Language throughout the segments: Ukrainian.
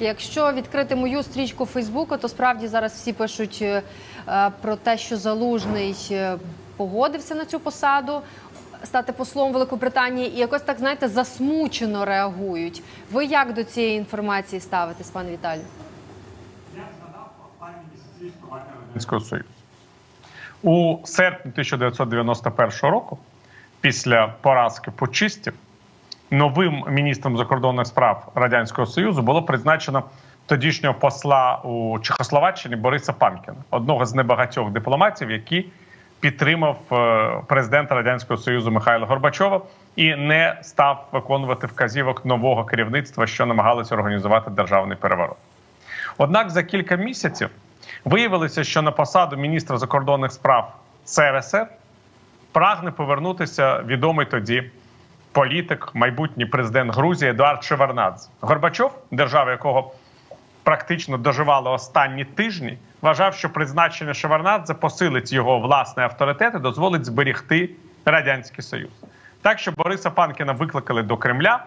Якщо відкрити мою стрічку Фейсбуку, то справді зараз всі пишуть е, е, про те, що залужний е, погодився на цю посаду. Стати послом Великобританії і якось так знаєте засмучено реагують. Ви як до цієї інформації ставитесь, пане Віталію? Союзу. У серпні 1991 року, після поразки пучистів, новим міністром закордонних справ Радянського Союзу було призначено тодішнього посла у Чехословаччині Бориса Панкіна, одного з небагатьох дипломатів, який підтримав е, президента Радянського Союзу Михайла Горбачова і не став виконувати вказівок нового керівництва, що намагалося організувати державний переворот. Однак за кілька місяців виявилося, що на посаду міністра закордонних справ СРСР прагне повернутися відомий тоді політик, майбутній президент Грузії Едуард Шеварнадзе. Горбачов, держава якого практично доживала останні тижні, вважав, що призначення Шеварнадзе посилить його власний авторитет і дозволить зберігти радянський союз. Так що Бориса Панкіна викликали до Кремля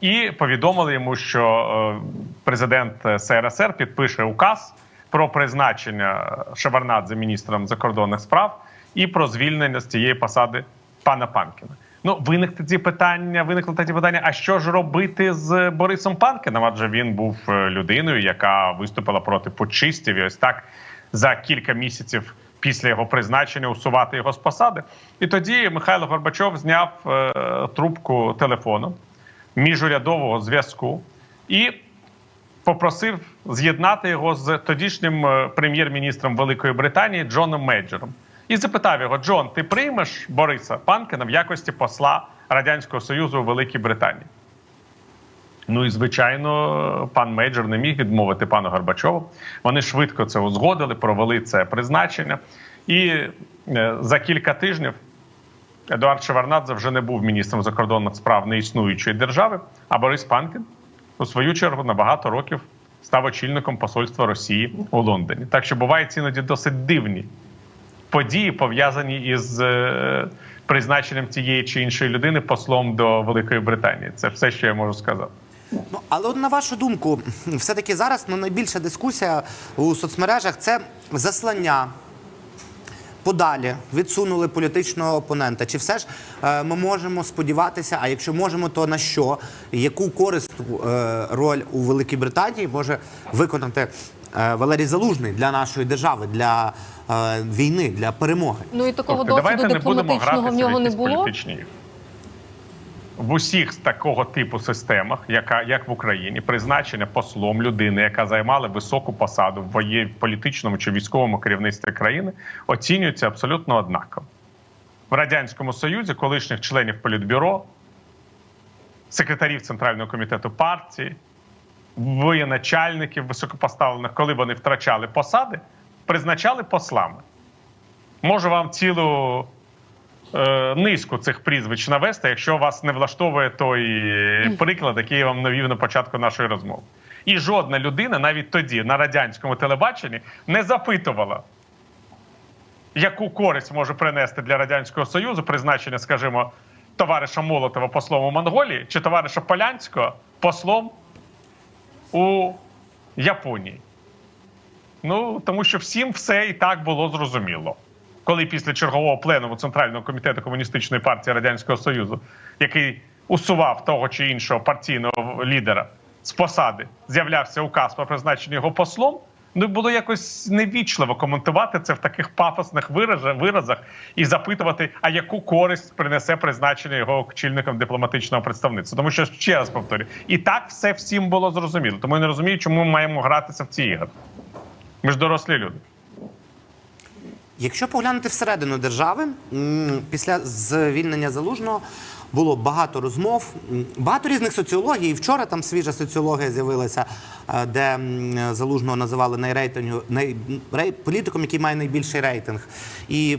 і повідомили йому, що е, президент СРСР підпише указ про призначення Шеварнадзе міністром закордонних справ і про звільнення з цієї посади пана Панкіна. Ну, виникли тоді питання, виникло тоді питання: а що ж робити з Борисом Панкіном? Адже він був е, людиною, яка виступила проти почистів, і ось так за кілька місяців після його призначення усувати його з посади. І тоді Михайло Горбачов зняв е, трубку телефону міжурядового зв'язку і попросив з'єднати його з тодішнім е, прем'єр-міністром Великої Британії Джоном Мейджером. І запитав його: Джон, ти приймеш Бориса Панкіна в якості посла Радянського Союзу у Великій Британії? Ну і звичайно, пан Мейджор не міг відмовити пану Горбачову. Вони швидко це узгодили, провели це призначення. І е, за кілька тижнів Едуард Шеварнадзе вже не був міністром закордонних справ неіснуючої держави, а Борис Панкін, у свою чергу, на багато років став очільником посольства Росії у Лондоні. Так що бувають іноді досить дивні події, пов'язані із е, призначенням тієї чи іншої людини послом до Великої Британії. Це все, що я можу сказати. Ну, але от на вашу думку, все-таки зараз ну, найбільша дискусія у соцмережах це заслання. Подалі відсунули політичного опонента. Чи все ж е, ми можемо сподіватися? А якщо можемо, то на що? Яку користь е, роль у Великій Британії може виконати Валерій Залужний для нашої держави, для е, війни, для перемоги? Ну і такого Слухайте, досвіду давайте не будемо дипломатичного в нього не було. політичні. В усіх такого типу системах, яка як в Україні, призначення послом людини, яка займала високу посаду в воє- політичному чи військовому керівництві країни, оцінюється абсолютно однаково. В радянському союзі колишніх членів політбюро, секретарів центрального комітету партії, воєначальників високопоставлених, коли вони втрачали посади, призначали послами. Можу вам цілу е, низку цих прізвищ навести, якщо вас не влаштовує той приклад, який я вам навів на початку нашої розмови. І жодна людина навіть тоді на радянському телебаченні не запитувала, яку користь може принести для радянського союзу призначення, скажімо, товариша Молотова послом у Монголії чи товариша Полянського послом у Японії. Ну тому що всім все і так було зрозуміло. Коли після чергового пленуму Центрального комітету комуністичної партії Радянського Союзу, який усував того чи іншого партійного лідера з посади, з'являвся указ про призначення його послом. Ну було якось невічливо коментувати це в таких пафосних виразах, і запитувати, а яку користь принесе призначення його очільником дипломатичного представництва. Тому що ще раз повторюю, і так все всім було зрозуміло. Тому я не розумію, чому ми маємо гратися в ці ігри. Ми ж дорослі люди. Якщо поглянути всередину держави, після звільнення залужного було багато розмов, багато різних соціологій. І Вчора там свіжа соціологія з'явилася, е, де залужного називали найрейтингу най, політиком, який має найбільший рейтинг. І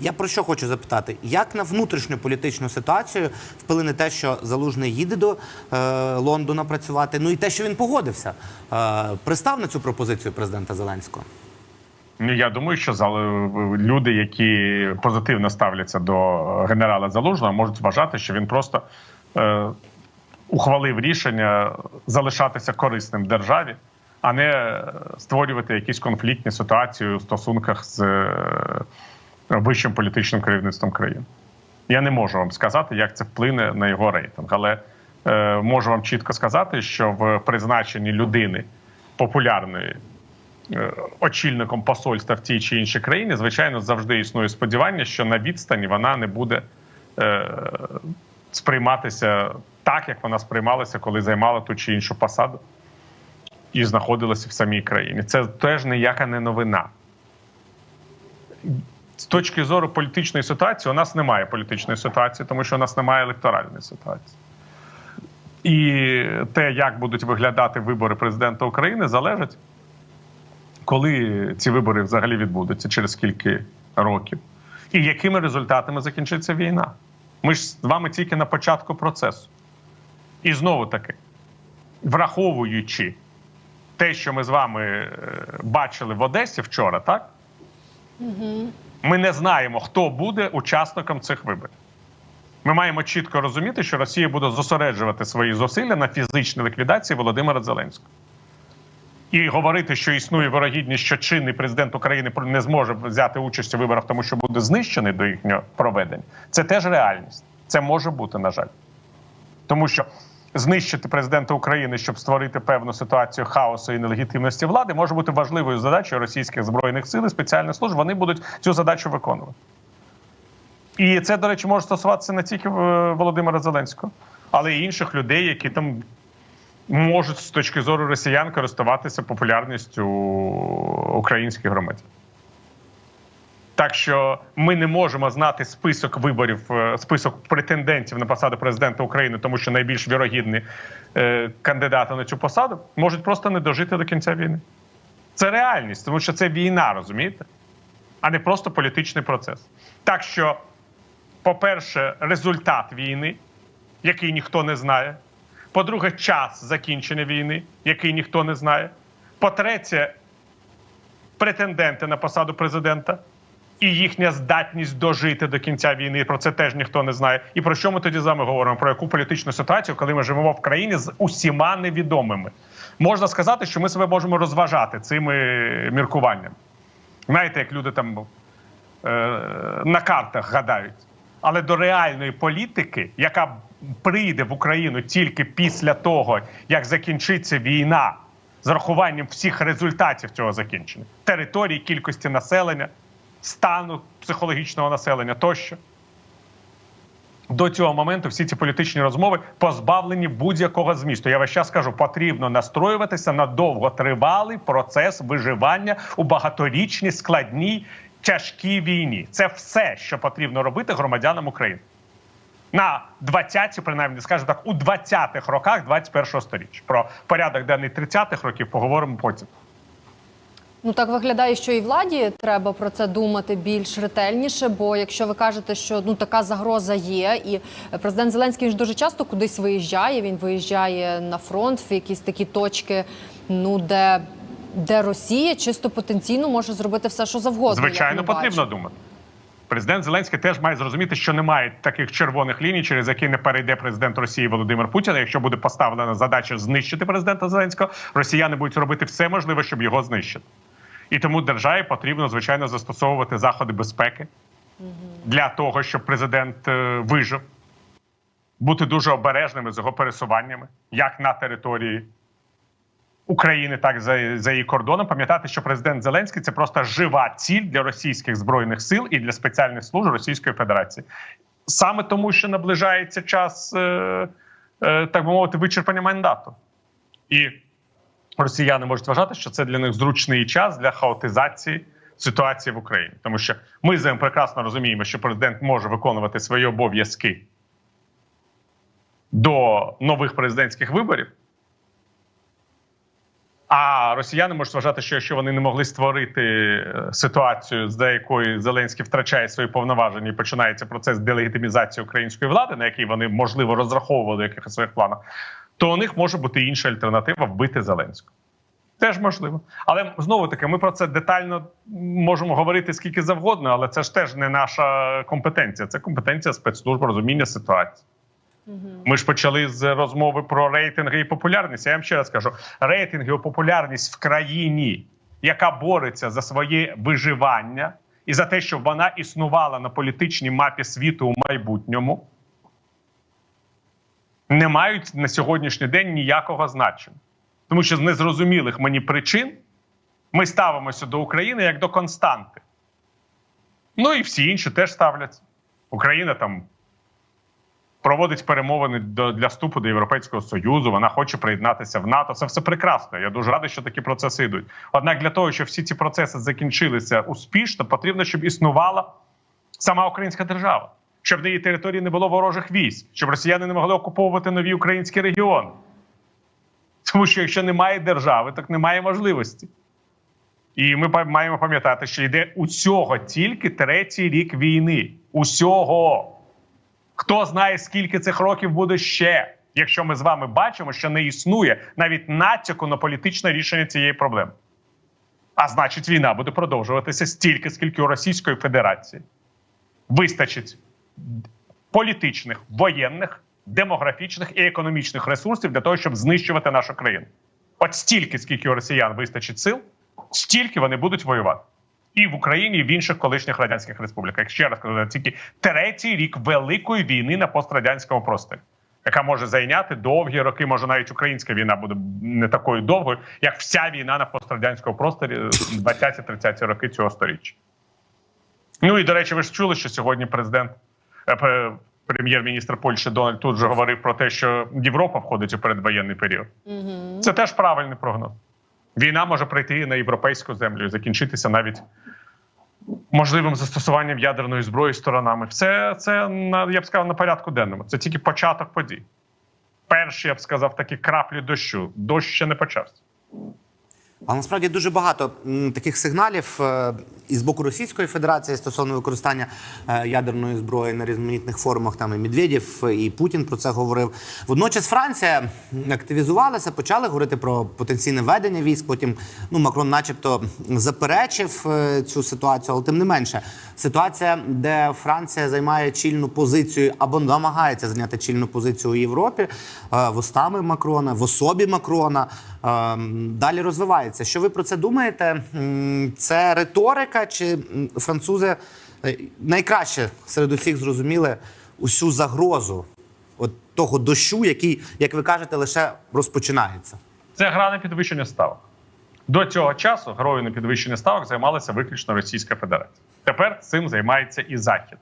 я про що хочу запитати: як на внутрішню політичну ситуацію вплине те, що залужний їде до е, Лондона працювати? Ну і те, що він погодився, е, пристав на цю пропозицію президента Зеленського. Ну, я думаю, що люди, які позитивно ставляться до генерала Залужного, можуть вважати, що він просто е, ухвалив рішення залишатися корисним державі, а не е, створювати якісь конфліктні ситуації у стосунках з е, вищим політичним керівництвом країни. Я не можу вам сказати, як це вплине на його рейтинг, але е, можу вам чітко сказати, що в призначенні людини популярної е, очільником посольства в тій чи іншій країні, звичайно, завжди існує сподівання, що на відстані вона не буде е, сприйматися так, як вона сприймалася, коли займала ту чи іншу посаду і знаходилася в самій країні. Це теж ніяка не новина. З точки зору політичної ситуації, у нас немає політичної ситуації, тому що у нас немає електоральної ситуації. І те, як будуть виглядати вибори президента України, залежить, коли ці вибори взагалі відбудуться, через скільки років, і якими результатами закінчиться війна. Ми ж з вами тільки на початку процесу. І знову таки, враховуючи те, що ми з вами е, бачили в Одесі вчора, так? Ми не знаємо, хто буде учасником цих виборів. Ми маємо чітко розуміти, що Росія буде зосереджувати свої зусилля на фізичній ліквідації Володимира Зеленського. І говорити, що існує вирогідність, що чинний президент України не зможе взяти участь у виборах, тому що буде знищений до їхнього проведення, це теж реальність. Це може бути, на жаль. Тому що знищити президента України, щоб створити певну ситуацію хаосу і нелегітимності влади, може бути важливою задачею російських збройних сил і спеціальних служб. Вони будуть цю задачу виконувати. І це, до речі, може стосуватися не тільки е, Володимира Зеленського, але й інших людей, які там можуть з точки зору росіян користуватися популярністю українських громадян. Так що ми не можемо знати список виборів, е, список претендентів на посаду президента України, тому що найбільш вірогідні е, кандидати на цю посаду можуть просто не дожити до кінця війни. Це реальність, тому що це війна, розумієте? А не просто політичний процес. Так що, по-перше, результат війни, який ніхто не знає. По-друге, час закінчення війни, який ніхто не знає. По-третє, претенденти на посаду президента і їхня здатність дожити до кінця війни. Про це теж ніхто не знає. І про що ми тоді з вами говоримо? Про яку політичну ситуацію, коли ми живемо в країні з усіма невідомими? Можна сказати, що ми себе можемо розважати цими міркуваннями. Знаєте, як люди там е, на картах гадають. Але до реальної політики, яка прийде в Україну тільки після того, як закінчиться війна з рахуванням всіх результатів цього закінчення, території, кількості населення, стану психологічного населення тощо. До цього моменту всі ці політичні розмови позбавлені будь-якого змісту. Я весь час кажу, потрібно настроюватися на довготривалий процес виживання у багаторічній складній тяжкій війні. Це все, що потрібно робити громадянам України на 20-ті, принаймні, скажімо так, у 20-х роках 21-го сторіччя. Про порядок денний 30-х років поговоримо потім. Ну так виглядає, що і владі треба про це думати більш ретельніше. Бо якщо ви кажете, що ну така загроза є, і президент Зеленський ж дуже часто кудись виїжджає. Він виїжджає на фронт в якісь такі точки, ну де, де Росія чисто потенційно може зробити все, що завгодно. Звичайно, потрібно бачимо. думати. Президент Зеленський теж має зрозуміти, що немає таких червоних ліній, через які не перейде президент Росії Володимир Путін. Якщо буде поставлена задача знищити президента Зеленського, росіяни будуть робити все можливе, щоб його знищити. І тому державі потрібно звичайно застосовувати заходи безпеки для того, щоб президент е, вижив, бути дуже обережними з його пересуваннями, як на території України, так за, за її кордоном. Пам'ятати, що президент Зеленський це просто жива ціль для російських збройних сил і для спеціальних служб Російської Федерації. Саме тому, що наближається час, е, е, так би мовити, вичерпання мандату. І росіяни можуть вважати, що це для них зручний час для хаотизації ситуації в Україні, тому що ми з вами прекрасно розуміємо, що президент може виконувати свої обов'язки до нових президентських виборів. А росіяни можуть вважати, що якщо вони не могли створити е, ситуацію, за якою Зеленський втрачає свої повноваження і починається процес делегітимізації української влади, на який вони можливо розраховували якихось своїх планах, то у них може бути інша альтернатива вбити Зеленського. Теж можливо. Але знову таки, ми про це детально можемо говорити скільки завгодно, але це ж теж не наша компетенція. Це компетенція спецслужб розуміння ситуації. Ми ж почали з розмови про рейтинги і популярність. Я вам ще раз кажу: рейтинги і популярність в країні, яка бореться за своє виживання і за те, щоб вона існувала на політичній мапі світу у майбутньому, не мають на сьогоднішній день ніякого значення. Тому що з незрозумілих мені причин ми ставимося до України як до константи. Ну і всі інші теж ставляться. Україна там проводить перемовини для вступу до Європейського Союзу. Вона хоче приєднатися в НАТО. Це все прекрасно. Я дуже радий, що такі процеси йдуть. Однак для того, щоб всі ці процеси закінчилися успішно, потрібно, щоб існувала сама українська держава, щоб на її території не було ворожих військ, щоб росіяни не могли окуповувати нові українські регіони. Тому що якщо немає держави, так немає можливості. І ми маємо пам'ятати, що йде усього тільки третій рік війни. Усього. Хто знає, скільки цих років буде ще, якщо ми з вами бачимо, що не існує навіть натяку на політичне рішення цієї проблеми. А значить, війна буде продовжуватися стільки, скільки у Російської Федерації вистачить політичних, воєнних, демографічних і економічних ресурсів для того, щоб знищувати нашу країну. От стільки, скільки у росіян вистачить сил, стільки вони будуть воювати. І в Україні, і в інших колишніх радянських республіках. Ще раз кажу, тільки третій рік великої війни на пострадянському просторі, яка може зайняти довгі роки. Може, навіть українська війна буде не такою довгою, як вся війна на пострадянському просторі 20-30 роки цього сторіччя. Ну і до речі, ви ж чули, що сьогодні президент, е, прем'єр-міністр Польщі Дональд тут же говорив про те, що Європа входить у передвоєнний період. Це теж правильний прогноз. Війна може прийти на європейську землю і закінчитися навіть можливим застосуванням ядерної зброї сторонами. Це, це я б сказав, на порядку денному. Це тільки початок подій. Перші, я б сказав, такі краплі дощу. Дощ ще не почався. Але насправді дуже багато таких сигналів е, і з боку Російської Федерації стосовно використання е, ядерної зброї на різноманітних форумах. Там і Медведєв, і Путін про це говорив. Водночас Франція активізувалася, почали говорити про потенційне ведення військ. Потім ну Макрон, начебто, заперечив е, цю ситуацію, але тим не менше, ситуація, де Франція займає чільну позицію або намагається зайняти чільну позицію у Європі, е, вустами Макрона, в особі Макрона. е, Далі розвивається. Що ви про це думаєте? Це риторика, чи французи е, найкраще серед усіх зрозуміли усю загрозу от того дощу, який, як ви кажете, лише розпочинається? Це гра на підвищення ставок. До цього часу грою на підвищення ставок займалася виключно Російська Федерація. Тепер цим займається і Захід.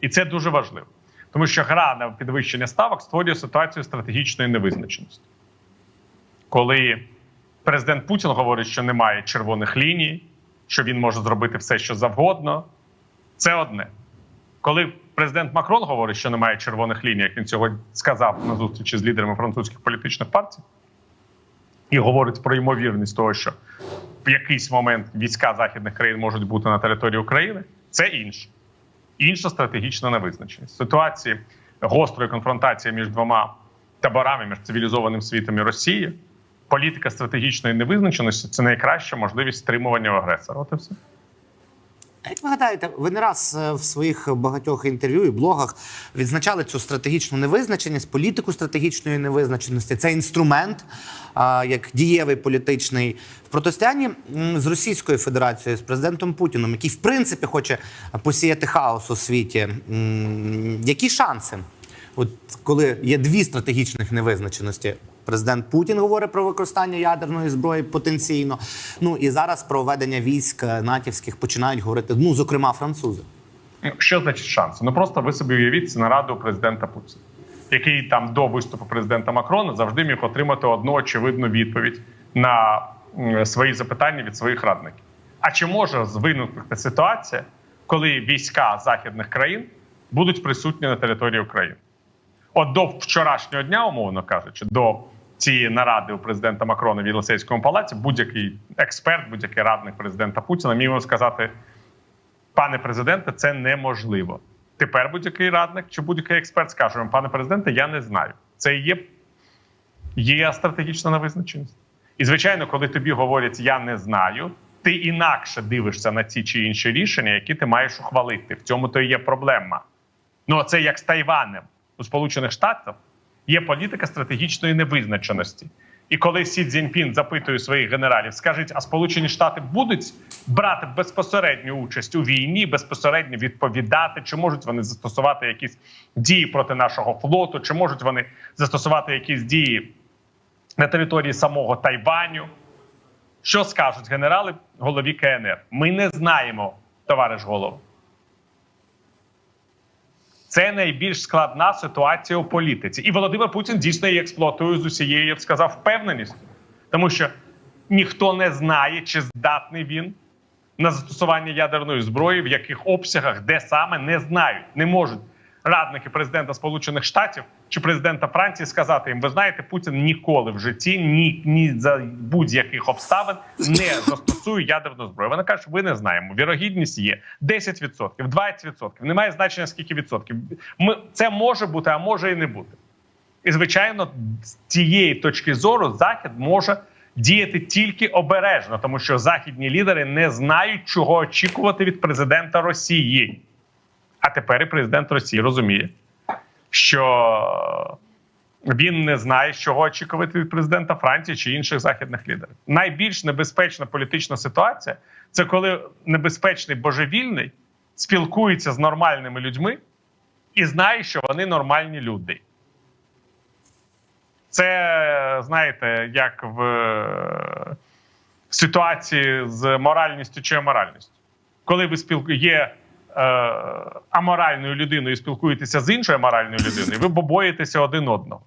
І це дуже важливо. Тому що гра на підвищення ставок створює ситуацію стратегічної невизначеності. Коли президент Путін говорить, що немає червоних ліній, що він може зробити все, що завгодно, це одне. Коли президент Макрон говорить, що немає червоних ліній, як він сьогодні сказав на зустрічі з лідерами французьких політичних партій, і говорить про ймовірність того, що в якийсь момент війська західних країн можуть бути на території України, це інше. Інша стратегічна невизначеність. Ситуації гострої конфронтації між двома таборами, між цивілізованим світом і Росією, політика стратегічної невизначеності це найкраща можливість стримування агресора. От і все. Як ви гадаєте, ви не раз е, в своїх багатьох інтерв'ю і блогах відзначали цю стратегічну невизначеність, політику стратегічної невизначеності. Це інструмент, як дієвий політичний в протистоянні з Російською Федерацією, з президентом Путіном, який в принципі хоче посіяти хаос у світі. Які шанси? От коли є дві стратегічних невизначеності. Президент Путін говорить про використання ядерної зброї потенційно. Ну і зараз про ведення військ натівських починають говорити, ну зокрема, французи. Що значить шанси? Ну просто ви собі уявіть нараду президента Путіна, який там до виступу президента Макрона завжди міг отримати одну очевидну відповідь на свої запитання від своїх радників. А чи може виникнути ситуація, коли війська західних країн будуть присутні на території України? От до вчорашнього дня, умовно кажучи, до цієї наради у президента Макрона в Єлисейському палаці, будь-який експерт, будь-який радник президента Путіна міг сказати: пане президенте, це неможливо. Тепер будь-який радник чи будь-який експерт скаже вам, пане президенте, я не знаю. Це є, є стратегічна невизначеність. І звичайно, коли тобі говорять я не знаю, ти інакше дивишся на ті чи інші рішення, які ти маєш ухвалити. В цьому то і є проблема. Ну, це як з Тайванем. у Сполучених Штатах є політика стратегічної невизначеності. І коли Сі Цзіньпін запитує своїх генералів, скажіть, а Сполучені Штати будуть брати безпосередню участь у війні, безпосередньо відповідати, чи можуть вони застосувати якісь дії проти нашого флоту, чи можуть вони застосувати якісь дії на території самого Тайваню? Що скажуть генерали голові КНР? Ми не знаємо, товариш голов. Це найбільш складна ситуація у політиці. І Володимир Путін дійсно її експлуатує з усією, я б сказав, впевненістю. Тому що ніхто не знає, чи здатний він на застосування ядерної зброї, в яких обсягах, де саме не знають, не можуть радники президента Сполучених Штатів чи президента Франції сказати їм: ви знаєте, Путін ніколи в житті ні, ні за будь-яких обставин не застосує ядерну зброю. Вони кажуть, ви не знаємо. Вірогідність є 10%, 20%. Немає значення скільки відсотків. Ми це може бути, а може і не бути. І звичайно, з цієї точки зору Захід може діяти тільки обережно, тому що західні лідери не знають, чого очікувати від президента Росії. А тепер і президент Росії розуміє, що він не знає, чого очікувати від президента Франції чи інших західних лідерів. Найбільш небезпечна політична ситуація це коли небезпечний божевільний спілкується з нормальними людьми і знає, що вони нормальні люди. Це знаєте, як в е, ситуації з моральністю чи аморальністю. Коли ви спілку... є е, аморальною людиною спілкуєтеся з іншою аморальною людиною, ви побоїтеся один одного.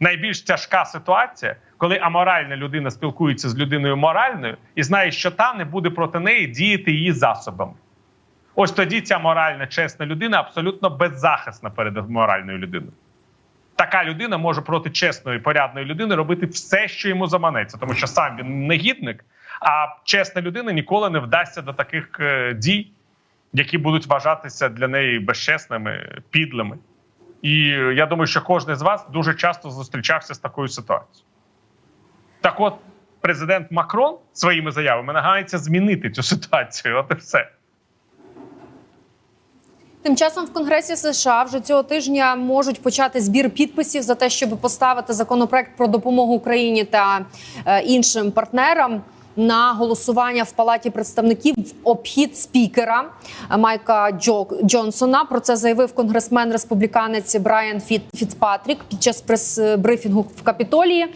Найбільш тяжка ситуація, коли аморальна людина спілкується з людиною моральною і знає, що та не буде проти неї діяти її засобами. Ось тоді ця моральна, чесна людина абсолютно беззахисна перед моральною людиною. Така людина може проти чесної, порядної людини робити все, що йому заманеться, тому що сам він негідник, а чесна людина ніколи не вдасться до таких е, дій, які будуть вважатися для неї безчесними, підлими. І я думаю, що кожен з вас дуже часто зустрічався з такою ситуацією. Так от, президент Макрон своїми заявами намагається змінити цю ситуацію. От і все. Тим часом в Конгресі США вже цього тижня можуть почати збір підписів за те, щоб поставити законопроект про допомогу Україні та е, іншим партнерам. На голосування в палаті представників в обхід спікера е, Майка Джо Джонсона. Про це заявив конгресмен республіканець Брайан Фіт Фіцпатрік під час прес-брифінгу в Капітолії.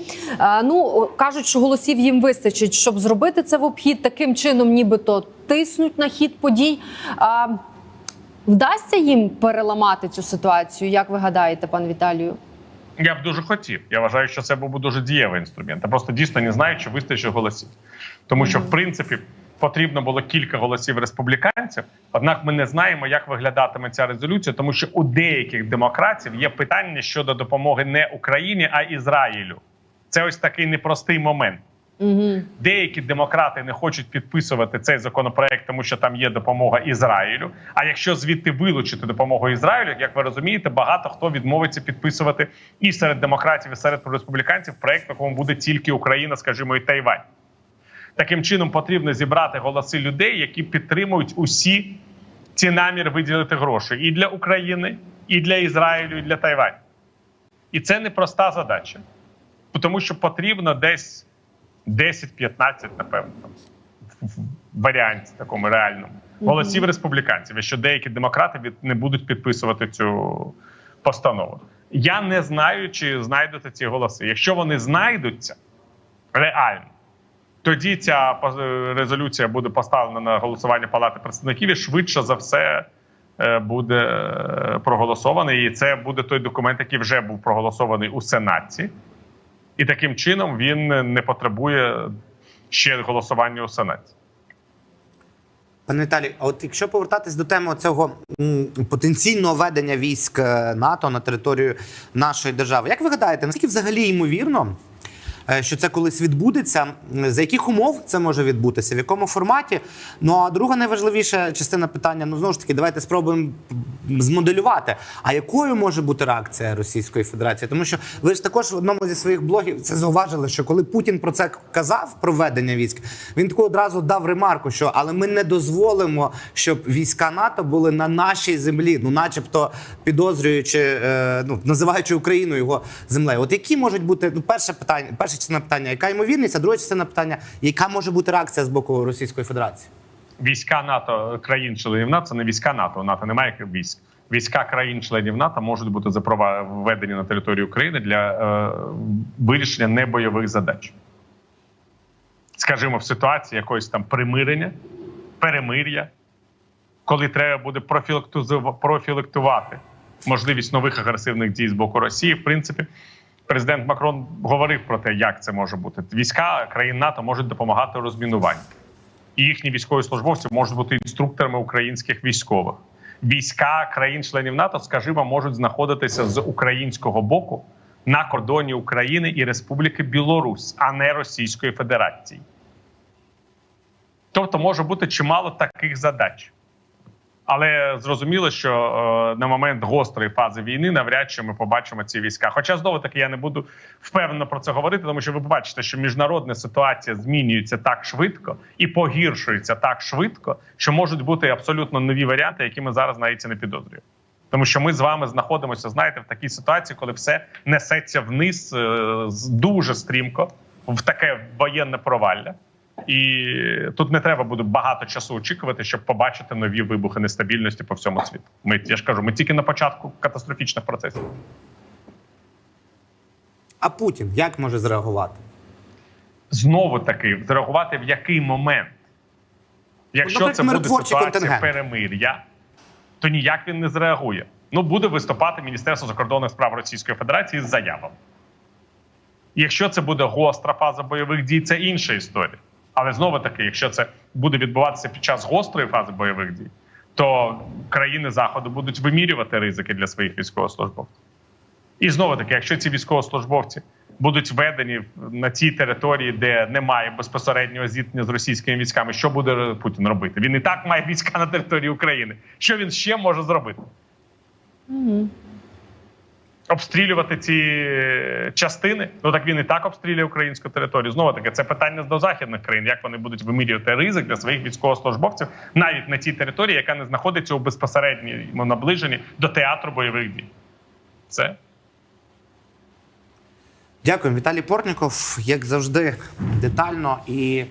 Е, Ну кажуть, що голосів їм вистачить, щоб зробити це в обхід. Таким чином, нібито тиснуть на хід подій. Вдасться їм переламати цю ситуацію? Як ви гадаєте, пан Віталію? Я б дуже хотів. Я вважаю, що це був би дуже дієвий інструмент. Я просто дійсно не знаю, чи вистачить голосів. Тому що, в принципі, потрібно було кілька голосів республіканців. Однак ми не знаємо, як виглядатиме ця резолюція, тому що у деяких демократів є питання щодо допомоги не Україні, а Ізраїлю. Це ось такий непростий момент. Угу. Деякі демократи не хочуть підписувати цей законопроект, тому що там є допомога Ізраїлю. А якщо звідти вилучити допомогу Ізраїлю, як ви розумієте, багато хто відмовиться підписувати і серед демократів, і серед республіканців проект, в якому буде тільки Україна, скажімо, і Тайвань. Таким чином потрібно зібрати голоси людей, які підтримують усі ці наміри виділити гроші і для України, і для Ізраїлю, і для Тайваню. І це непроста задача, тому що потрібно десь. 10-15, напевно, в варіанті такому реальному голосів республіканців, якщо деякі демократи від не будуть підписувати цю постанову. Я не знаю, чи знайдуться ці голоси. Якщо вони знайдуться реально, тоді ця резолюція буде поставлена на голосування Палати представників і швидше за все е, буде е, проголосований. І це буде той документ, який вже був проголосований у Сенаті. І таким чином він не потребує ще голосування у Сенаті. Пане Віталій, а от якщо повертатись до теми цього потенційного ведення військ е, НАТО на територію нашої держави, як ви гадаєте, наскільки взагалі ймовірно, е, що це колись відбудеться. За яких умов це може відбутися, в якому форматі? Ну а друга найважливіша частина питання: ну знову ж таки, давайте спробуємо змоделювати. А якою може бути реакція Російської Федерації? Тому що ви ж також в одному зі своїх блогів це зауважили, що коли Путін про це казав, про ведення військ, він таку одразу дав ремарку, що але ми не дозволимо, щоб війська НАТО були на нашій землі, ну, начебто підозрюючи, е, ну називаючи Україну його землею. От які можуть бути ну, перше питання, перша частина питання, яка ймовірність, а друга частина питання, яка може бути реакція з боку Російської Федерації? Війська НАТО країн-членів НАТО це не війська НАТО. НАТО немає військ. Війська країн-членів НАТО можуть бути введені на територію України для е, вирішення небойових задач. Скажімо, в ситуації якогось там примирення, перемир'я, коли треба буде профілактувати можливість нових агресивних дій з боку Росії, в принципі, президент Макрон говорив про те, як це може бути. Війська країн НАТО можуть допомагати у розмінуванні. І їхні військовослужбовці можуть бути інструкторами українських військових. Війська країн-членів НАТО, скажімо, можуть знаходитися з українського боку на кордоні України і Республіки Білорусь, а не Російської Федерації. Тобто може бути чимало таких задач. Але зрозуміло, що е, на момент гострої фази війни навряд чи ми побачимо ці війська. Хоча знову таки я не буду впевнено про це говорити, тому що ви побачите, що міжнародна ситуація змінюється так швидко і погіршується так швидко, що можуть бути абсолютно нові варіанти, які ми зараз навіть не підозрюємо. Тому що ми з вами знаходимося, знаєте, в такій ситуації, коли все несеться вниз е, дуже стрімко в таке воєнне провалля. І тут не треба буде багато часу очікувати, щоб побачити нові вибухи нестабільності по всьому світу. Ми я ж кажу, ми тільки на початку катастрофічних процесів. А Путін як може зреагувати? Знову таки зреагувати в який момент. Якщо Наприклад, це буде ситуація контингент. перемир'я, то ніяк він не зреагує. Ну буде виступати Міністерство закордонних справ Російської Федерації з заявами. Якщо це буде гостра фаза бойових дій, це інша історія. Але знову таки, якщо це буде відбуватися під час гострої фази бойових дій, то країни Заходу будуть вимірювати ризики для своїх військовослужбовців. І знову таки, якщо ці військовослужбовці будуть введені на ті території, де немає безпосереднього зіткнення з російськими військами, що буде Путін робити? Він і так має війська на території України. Що він ще може зробити? Обстрілювати ці частини, ну так він і так обстрілює українську територію. Знову таки, це питання до західних країн, як вони будуть вимірювати ризик для своїх військовослужбовців навіть на тій території, яка не знаходиться у безпосередньому наближенні до театру бойових дій. Це. Дякую, Віталій Портніков, як завжди, детально і